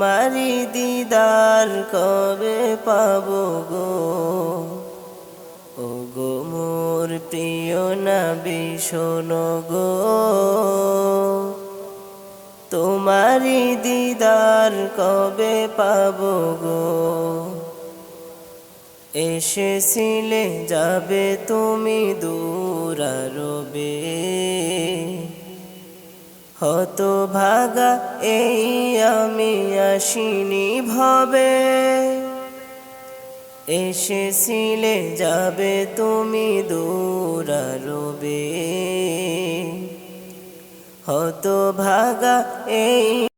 তোমারি দিদার কবে পাবো গো? ও গো মোর প্রিয় নবী, শোনো গো। তোমারি দিদার কবে পাবো গো? এসেছিলে যাবে তুমি দূরারবে হত ভাগা এই আমি আসিনি ভবে। এসেছিলে যাবে তুমি দূরারবে হত ভাগা এই